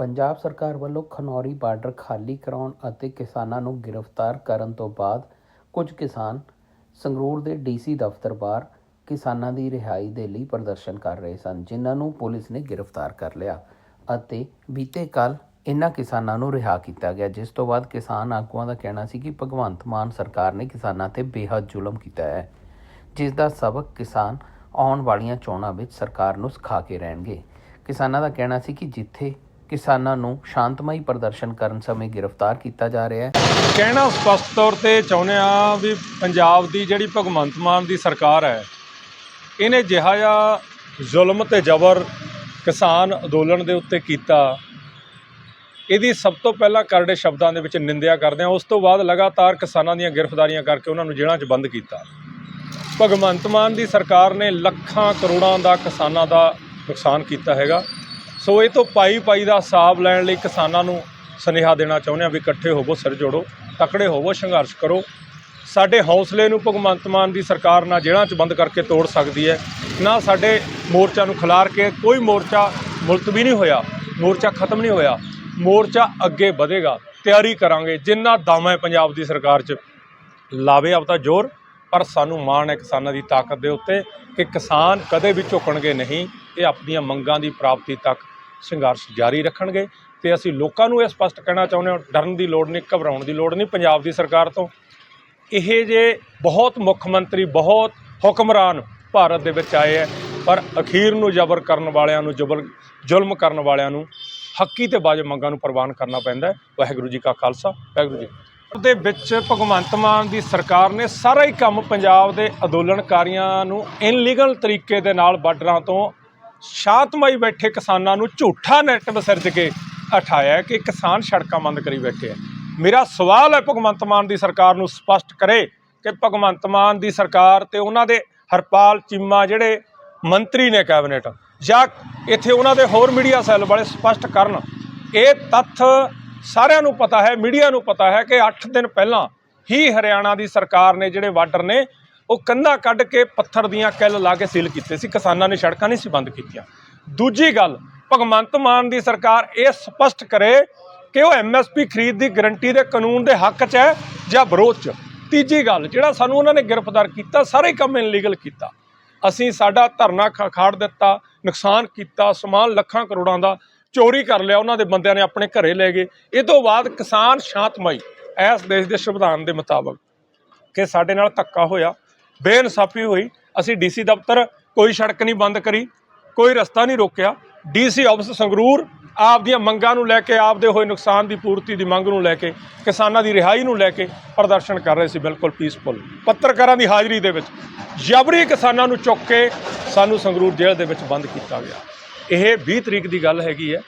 ਪੰਜਾਬ ਸਰਕਾਰ ਵੱਲੋਂ ਖਨੌਰੀ ਬਾਰਡਰ ਖਾਲੀ ਕਰਾਉਣ ਅਤੇ ਕਿਸਾਨਾਂ ਨੂੰ ਗ੍ਰਿਫਤਾਰ ਕਰਨ ਤੋਂ ਬਾਅਦ ਕੁਝ ਕਿਸਾਨ ਸੰਗਰੂਰ ਦੇ ਡੀਸੀ ਦਫ਼ਤਰ ਬਾਹਰ ਕਿਸਾਨਾਂ ਦੀ ਰਿਹਾਈ ਦੇ ਲਈ ਪ੍ਰਦਰਸ਼ਨ ਕਰ ਰਹੇ ਸਨ, ਜਿਨ੍ਹਾਂ ਨੂੰ ਪੁਲਿਸ ਨੇ ਗ੍ਰਿਫਤਾਰ ਕਰ ਲਿਆ ਅਤੇ ਬੀਤੇ ਕੱਲ ਇਨ੍ਹਾਂ ਕਿਸਾਨਾਂ ਨੂੰ ਰਿਹਾ ਕੀਤਾ ਗਿਆ, ਜਿਸ ਤੋਂ ਬਾਅਦ ਕਿਸਾਨ ਆਗੂਆਂ ਦਾ ਕਹਿਣਾ ਸੀ ਕਿ ਭਗਵੰਤ ਮਾਨ ਸਰਕਾਰ ਨੇ ਕਿਸਾਨਾਂ ਤੇ ਬੇਹੱਦ ਜ਼ੁਲਮ ਕੀਤਾ ਹੈ, ਜਿਸ ਦਾ ਸਬਕ ਕਿਸਾਨ ਆਉਣ ਵਾਲੀਆਂ ਚੋਣਾਂ ਵਿੱਚ ਸਰਕਾਰ ਨੂੰ ਸਿਖਾ ਕੇ ਰਹਿਣਗੇ। ਕਿਸਾਨਾਂ ਦਾ ਕਹਿਣਾ ਸੀ ਕਿ ਜਿੱਥੇ ਕਿਸਾਨਾਂ ਨੂੰ ਸ਼ਾਂਤਮਈ ਪ੍ਰਦਰਸ਼ਨ ਕਰਨ ਸਮੇਂ ਗ੍ਰਿਫਤਾਰ ਕੀਤਾ ਜਾ ਰਿਹਾ ਹੈ। ਕਹਿਣਾ ਸਪਸ਼ਟ ਤੌਰ ਤੇ ਚਾਹੁੰਦੇ ਆ ਵੀ ਪੰਜਾਬ ਦੀ ਜਿਹੜੀ ਭਗਵੰਤ ਮਾਨ ਦੀ ਸਰਕਾਰ ਹੈ, ਇਹਨੇ ਜਿਹਾ ਜਿਹਾ ਜ਼ੁਲਮ ਤੇ ਜ਼ਬਰ ਕਿਸਾਨ ਅੰਦੋਲਨ ਦੇ ਉੱਤੇ ਕੀਤਾ। ਇਹਦੀ ਸਭ ਤੋਂ ਪਹਿਲਾਂ ਕਰੜੇ ਸ਼ਬਦਾਂ ਦੇ ਵਿੱਚ ਨਿੰਦਿਆ ਕਰਦੇ ਆ ਉਸ ਤੋਂ ਬਾਅਦ ਲਗਾਤਾਰ ਕਿਸਾਨਾਂ ਦੀਆਂ ਗ੍ਰਿਫਤਾਰੀਆਂ ਕਰਕੇ ਉਹਨਾਂ ਨੂੰ ਜੇਲ੍ਹਾਂ 'ਚ ਬੰਦ ਕੀਤਾ। ਭਗਵੰਤ ਮਾਨ ਦੀ ਸਰਕਾਰ ਨੇ ਲੱਖਾਂ ਕਰੋੜਾਂ ਦਾ ਕਿਸਾਨਾਂ ਦਾ ਨੁਕਸਾਨ ਕੀਤਾ ਹੈਗਾ। ਸੋ ਇਹ ਤੋਂ ਪਾਈ ਪਾਈ ਦਾ ਹਿਸਾਬ ਲੈਣ ਲਈ ਕਿਸਾਨਾਂ ਨੂੰ ਸੁਨੇਹਾ ਦੇਣਾ ਚਾਹੁੰਦੇ ਆ ਵੀ ਇਕੱਠੇ ਹੋਵੋ, ਸਿਰ ਜੋੜੋ, ਤਕੜੇ ਹੋਵੋ, ਸੰਘਰਸ਼ ਕਰੋ। ਸਾਡੇ ਹੌਸਲੇ ਨੂੰ ਭਗਵੰਤ ਮਾਨ ਦੀ ਸਰਕਾਰ ਨਾ ਜੇਲ੍ਹਾਂ 'ਚ ਬੰਦ ਕਰਕੇ ਤੋੜ ਸਕਦੀ ਹੈ, ਨਾ ਸਾਡੇ ਮੋਰਚਾ ਨੂੰ ਖਿਲਾਰ ਕੇ ਕੋਈ ਮੋਰਚਾ ਮੁਲਤਵੀ ਨਹੀਂ ਹੋਇਆ, ਮੋਰਚਾ ਖਤਮ ਨਹੀਂ ਹੋਇਆ, ਮੋਰਚਾ ਅੱਗੇ ਵਧੇਗਾ, ਤਿਆਰੀ ਕਰਾਂਗੇ, ਜਿੰਨਾ ਦਮ ਹੈ ਪੰਜਾਬ ਦੀ ਸਰਕਾਰ 'ਚ। ਲਾਵੇ ਆਪਦਾ ਜ਼ੋਰ, ਪਰ ਸਾਨੂੰ ਮਾਣ ਹੈ ਕਿਸਾਨਾਂ ਦੀ ਤਾਕਤ ਦੇ ਉੱਤੇ ਕਿ ਕਿਸਾਨ ਕਦੇ ਵੀ ਝੁਕਣਗੇ ਨਹੀਂ, ਇਹ ਆਪਣੀਆਂ ਮੰਗਾਂ ਦੀ ਪ੍ਰਾਪਤੀ ਤੱਕ ਸੰਘਰਸ਼ ਜਾਰੀ ਰੱਖਣਗੇ ਤੇ ਅਸੀਂ ਲੋਕਾਂ ਨੂੰ ਇਹ ਸਪਸ਼ਟ ਕਹਿਣਾ ਚਾਹੁੰਦੇ ਹਾਂ, ਡਰਨ ਦੀ ਲੋੜ ਨਹੀਂ, ਘਬਰਾਉਣ ਦੀ ਲੋੜ ਨਹੀਂ ਪੰਜਾਬ ਦੀ ਸਰਕਾਰ ਤੋਂ। ਇਹ ਜੇ ਬਹੁਤ ਮੁੱਖ ਮੰਤਰੀ, ਬਹੁਤ ਹੁਕਮਰਾਨ ਭਾਰਤ ਦੇ ਵਿੱਚ ਆਏ ਹੈ, ਪਰ ਅਖੀਰ ਨੂੰ ਜ਼ਬਰ ਕਰਨ ਵਾਲਿਆਂ ਨੂੰ, ਜ਼ਬਰ, ਜ਼ੁਲਮ ਕਰਨ ਵਾਲਿਆਂ ਨੂੰ ਹੱਕੀ ਤੇ ਬਾਜ ਮੰਗਾਂ ਨੂੰ ਪ੍ਰਵਾਨ ਕਰਨਾ ਪੈਂਦਾ ਵਾਹਿਗੁਰੂ ਜੀ ਕਾ ਖਾਲਸਾ, ਵਾਹਿਗੁਰੂ ਜੀ ਕੀ ਦੇ ਵਿੱਚ ਭਗਵੰਤ ਮਾਨ ਦੀ ਸਰਕਾਰ ਨੇ ਸਾਰਾ ਹੀ ਕੰਮ ਪੰਜਾਬ ਦੇ ਅੰਦੋਲਨਕਾਰੀਆਂ ਨੂੰ ਇਨਲੀਗਲ ਤਰੀਕੇ ਦੇ ਨਾਲ ਬਾਰਡਰਾਂ ਤੋਂ ਸ਼ਾਂਤਮਈ ਬੈਠੇ ਕਿਸਾਨਾਂ ਨੂੰ ਝੂਠਾ ਨੈਟ ਵਿਸਰਜ ਕੇ ਉਠਾਇਆ ਕਿ ਕਿਸਾਨ ਸੜਕਾਂ ਬੰਦ ਕਰੀ ਬੈਠੇ ਆ। ਮੇਰਾ ਸਵਾਲ ਹੈ, ਭਗਵੰਤ ਮਾਨ ਦੀ ਸਰਕਾਰ ਨੂੰ ਸਪਸ਼ਟ ਕਰੇ ਕਿ ਭਗਵੰਤ ਮਾਨ ਦੀ ਸਰਕਾਰ ਤੇ ਉਹਨਾਂ ਦੇ ਹਰਪਾਲ ਚੀਮਾ ਜਿਹੜੇ ਮੰਤਰੀ ਨੇ ਕੈਬਨਿਟ, ਜਾਂ ਇੱਥੇ ਉਹਨਾਂ ਦੇ ਹੋਰ ਮੀਡੀਆ ਸੈੱਲ ਵਾਲੇ ਸਪਸ਼ਟ ਕਰਨ, ਇਹ ਤੱਥ ਸਾਰਿਆਂ ਨੂੰ ਪਤਾ ਹੈ, ਮੀਡੀਆ ਨੂੰ ਪਤਾ ਹੈ ਕਿ 8 ਦਿਨ ਪਹਿਲਾਂ ਹੀ ਹਰਿਆਣਾ ਦੀ ਸਰਕਾਰ ਨੇ ਜਿਹੜੇ ਬਾਰਡਰ ਨੇ ਉਹ ਕੰਧਾਂ ਕੱਢ ਕੇ ਪੱਥਰ ਦੀਆਂ ਕਿੱਲ ਲਾ ਕੇ ਸੀਲ ਕੀਤੇ ਸੀ, ਕਿਸਾਨਾਂ ਨੇ ਸੜਕਾਂ ਨਹੀਂ ਸੀ ਬੰਦ ਕੀਤੀਆਂ। ਦੂਜੀ ਗੱਲ, ਭਗਵੰਤ ਮਾਨ ਦੀ ਸਰਕਾਰ ਇਹ ਸਪਸ਼ਟ ਕਰੇ ਕਿ ਉਹ ਐਮਐਸਪੀ ਖਰੀਦ ਦੀ ਗਰੰਟੀ ਦੇ ਕਾਨੂੰਨ ਦੇ ਹੱਕ 'ਚ ਹੈ ਜਾਂ ਵਿਰੋਧ 'ਚ। ਤੀਜੀ ਗੱਲ, ਜਿਹੜਾ ਸਾਨੂੰ ਉਹਨਾਂ ਨੇ ਗ੍ਰਿਫਤਾਰ ਕੀਤਾ, ਸਾਰੇ ਕੰਮ ਇਨਲੀਗਲ ਕੀਤਾ। ਅਸੀਂ ਸਾਡਾ ਧਰਨਾ ਖ- ਖਾੜ ਦਿੱਤਾ, ਨੁਕਸਾਨ ਕੀਤਾ, ਸਮਾਨ ਲੱਖਾਂ ਕਰੋੜਾਂ ਦਾ ਚੋਰੀ ਕਰ ਲਿਆ, ਉਹਨਾਂ ਦੇ ਬੰਦਿਆਂ ਨੇ ਆਪਣੇ ਘਰੇ ਲੈ ਗਏ। ਇਹ ਤੋਂ ਬਾਅਦ ਕਿਸਾਨ ਸ਼ਾਂਤਮਈ ਇਸ ਦੇਸ਼ ਦੇ ਸੰਵਿਧਾਨ ਦੇ ਮੁਤਾਬਕ ਕਿ ਸਾਡੇ ਨਾਲ ਧੱਕਾ ਹੋਇਆ। ਬੇਇਨਸਾਫੀ ਹੋਈ। ਅਸੀਂ ਡੀਸੀ ਦਫ਼ਤਰ ਕੋਈ ਸੜਕ ਨਹੀਂ ਬੰਦ ਕਰੀ, ਕੋਈ ਰਸਤਾ ਨਹੀਂ ਰੋਕਿਆ। ਡੀਸੀ ਆਫਿਸ ਸੰਗਰੂਰ ਆਪ ਦੀਆਂ ਮੰਗਾਂ ਨੂੰ ਲੈ ਕੇ, ਆਪਦੇ ਹੋਏ ਨੁਕਸਾਨ ਦੀ ਪੂਰਤੀ ਦੀ ਮੰਗ ਨੂੰ ਲੈ ਕੇ, ਕਿਸਾਨਾਂ ਦੀ ਰਿਹਾਈ ਨੂੰ ਲੈ ਕੇ ਪ੍ਰਦਰਸ਼ਨ ਕਰ ਰਹੇ ਸੀ ਬਿਲਕੁਲ ਪੀਸਫੁਲ ਪੱਤਰਕਾਰਾਂ ਦੀ ਹਾਜ਼ਰੀ ਦੇ ਵਿੱਚ ਜਬਰੀ ਕਿਸਾਨਾਂ ਨੂੰ ਚੁੱਕ ਕੇ ਸਾਨੂੰ ਸੰਗਰੂਰ ਜੇਲ੍ਹ ਦੇ ਵਿੱਚ ਬੰਦ ਕੀਤਾ ਗਿਆ। ਇਹ 20 ਤਰੀਕ ਦੀ ਗੱਲ ਹੈਗੀ ਹੈ।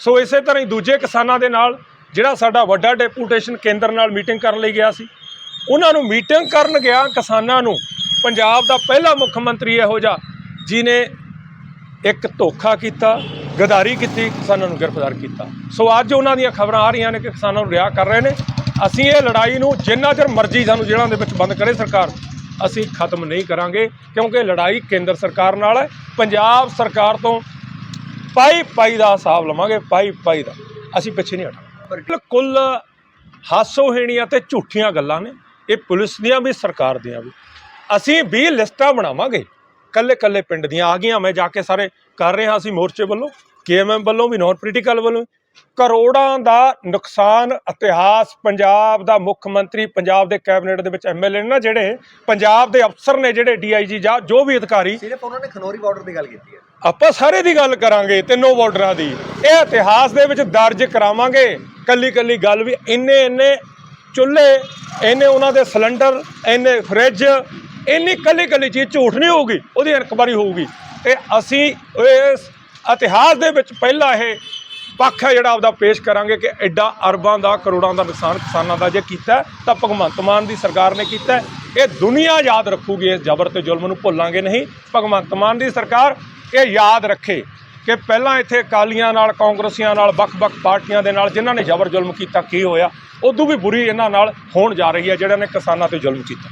ਸੋ ਇਸੇ ਤਰ੍ਹਾਂ ਹੀ ਦੂਜੇ ਕਿਸਾਨਾਂ ਦੇ ਨਾਲ ਜਿਹੜਾ ਸਾਡਾ ਵੱਡਾ ਡੈਪੂਟੇਸ਼ਨ ਕੇਂਦਰ ਨਾਲ ਮੀਟਿੰਗ ਕਰਨ ਲਈ ਗਿਆ ਸੀ, ਉਹਨਾਂ ਨੂੰ ਮੀਟਿੰਗ ਕਰਨ ਗਿਆ ਕਿਸਾਨਾਂ ਨੂੰ ਪੰਜਾਬ ਦਾ ਪਹਿਲਾ ਮੁੱਖ ਮੰਤਰੀ ਇਹੋ ਜਿਹਾ ਜਿਨੇ ਇੱਕ ਧੋਖਾ ਕੀਤਾ, ਗਦਾਰੀ ਕੀਤੀ, ਕਿਸਾਨਾਂ ਨੂੰ ਗ੍ਰਿਫਤਾਰ ਕੀਤਾ। ਸੋ ਅੱਜ ਉਹਨਾਂ ਦੀਆਂ ਖਬਰਾਂ ਆ ਰਹੀਆਂ ਨੇ ਕਿ ਕਿਸਾਨਾਂ ਨੂੰ ਰਿਹਾ ਕਰ ਰਹੇ ਨੇ। ਅਸੀਂ ਇਹ ਲੜਾਈ ਨੂੰ ਜਿੰਨਾ ਚਿਰ ਮਰਜ਼ੀ ਸਾਨੂੰ ਜੇਲ੍ਹਾਂ ਦੇ ਵਿੱਚ ਬੰਦ ਕਰੇ ਸਰਕਾਰ, ਅਸੀਂ ਖਤਮ ਨਹੀਂ ਕਰਾਂਗੇ, ਕਿਉਂਕਿ ਲੜਾਈ ਕੇਂਦਰ ਸਰਕਾਰ ਨਾਲ ਹੈ। ਪੰਜਾਬ ਸਰਕਾਰ ਤੋਂ ਪਾਈ ਪਾਈ ਦਾ ਹਿਸਾਬ ਲਵਾਂਗੇ ਪਾਈ ਪਾਈ ਦਾ। ਅਸੀਂ ਪਿੱਛੇ ਨਹੀਂ ਹਟਾਂਗੇ ਬਿਲਕੁਲ ਹਾਸੋਹੀਣੀਆਂ ਤੇ ਝੂਠੀਆਂ ਗੱਲਾਂ ਨੇ। ਇਹ ਪੁਲਿਸ ਦੀਆਂ ਵੀ, ਸਰਕਾਰ ਦੀਆਂ ਵੀ। ਅਸੀਂ 20 ਲਿਸਟਾਂ ਬਣਾਵਾਂਗੇ। ਕੱਲੇ ਕੱਲੇ ਪਿੰਡ ਦੀਆਂ ਆ ਗਈਆਂ ਮੈਂ ਜਾ ਕੇ ਸਾਰੇ ਕਰ ਰਹੇ ਹਾਂ ਅਸੀਂ ਮੋਰਚੇ ਵੱਲੋਂ ਕੇਐਮਐਮ ਵੱਲੋਂ ਵੀ ਨਾਨ ਪੋਲੀਟੀਕਲ ਵੱਲੋਂ। ਵੀ। ਕਰੋੜਾਂ ਦਾ ਨੁਕਸਾਨ ਇਤਿਹਾਸ ਪੰਜਾਬ ਦਾ ਮੁੱਖ ਮੰਤਰੀ ਪੰਜਾਬ ਦੇ ਕੈਬਨਿਟ ਦੇ ਵਿੱਚ ਐਮਐਲਏ ਨੇ ਨਾ ਜਿਹੜੇ ਪੰਜਾਬ ਦੇ ਅਫਸਰ ਨੇ ਜਿਹੜੇ ਡੀਆਈਜੀ ਜਾਂ ਜੋ ਵੀ ਅਧਿਕਾਰੀ। ਸਿਰਫ ਉਹਨਾਂ ਨੇ ਖਨੌਰੀ ਬਾਰਡਰ ਦੀ ਗੱਲ ਕੀਤੀ ਹੈ। ਆਪਾਂ ਸਾਰੇ ਦੀ ਗੱਲ ਕਰਾਂਗੇ ਤਿੰਨੋਂ ਬਾਰਡਰਾਂ ਦੀ। ਇਹ ਇਤਿਹਾਸ ਦੇ ਵਿੱਚ ਦਰਜ ਕਰਾਵਾਂਗੇ। ਕੱਲੀ ਕੱਲੀ ਗੱਲ ਵੀ ਇੰਨੇ ਇੰਨੇ ਚੁੱਲ੍ਹੇ ਇੰਨੇ ਉਹਨਾਂ ਦੇ ਸਿਲੰਡਰ ਇੰਨੇ ਫ੍ਰਿਜ ਇੰਨੀ ਕੱਲੀ ਕੱਲੀ ਚੀਜ਼ ਝੂਠ ਨਹੀਂ ਹੋਊਗੀ, ਉਹਦੀ ਇਨਕੁਆਰੀ ਹੋਊਗੀ। ਤੇ ਅਸੀਂ ਇਸ ਇਤਿਹਾਸ ਦੇ ਵਿੱਚ ਪਹਿਲਾ ਇਹ ਪੱਖ ਹੈ ਜਿਹੜਾ ਆਪਦਾ ਪੇਸ਼ ਕਰਾਂਗੇ ਕਿ ਐਡਾ ਅਰਬਾਂ ਦਾ, ਕਰੋੜਾਂ ਦਾ ਨੁਕਸਾਨ ਕਿਸਾਨਾਂ ਦਾ ਜੇ ਕੀਤਾ ਤਾਂ ਭਗਵੰਤ ਮਾਨ ਦੀ ਸਰਕਾਰ ਨੇ ਕੀਤਾ ਇਹ ਦੁਨੀਆ ਯਾਦ ਰੱਖੂਗੀ, ਇਸ ਜ਼ਬਰ ਤੇ ਜ਼ੁਲਮ ਨੂੰ ਭੁੱਲਾਂਗੇ ਨਹੀਂ। ਭਗਵੰਤ ਮਾਨ ਦੀ ਸਰਕਾਰ ਇਹ ਯਾਦ ਰੱਖੇ ਕਿ ਪਹਿਲਾਂ ਇੱਥੇ ਅਕਾਲੀਆਂ ਨਾਲ, ਕਾਂਗਰਸੀਆਂ ਨਾਲ, ਵੱਖ-ਵੱਖ ਪਾਰਟੀਆਂ ਦੇ ਨਾਲ ਜਿਨ੍ਹਾਂ ਨੇ ਜ਼ਬਰ ਜ਼ੁਲਮ ਕੀਤਾ, ਕੀ ਹੋਇਆ, ਉਦੋਂ ਵੀ ਬੁਰੀ ਇਹਨਾਂ ਨਾਲ ਹੋਣ ਜਾ ਰਹੀ ਹੈ ਜਿਹੜਿਆਂ ਨੇ ਕਿਸਾਨਾਂ ਤੇ ਜ਼ੁਲਮ ਕੀਤਾ।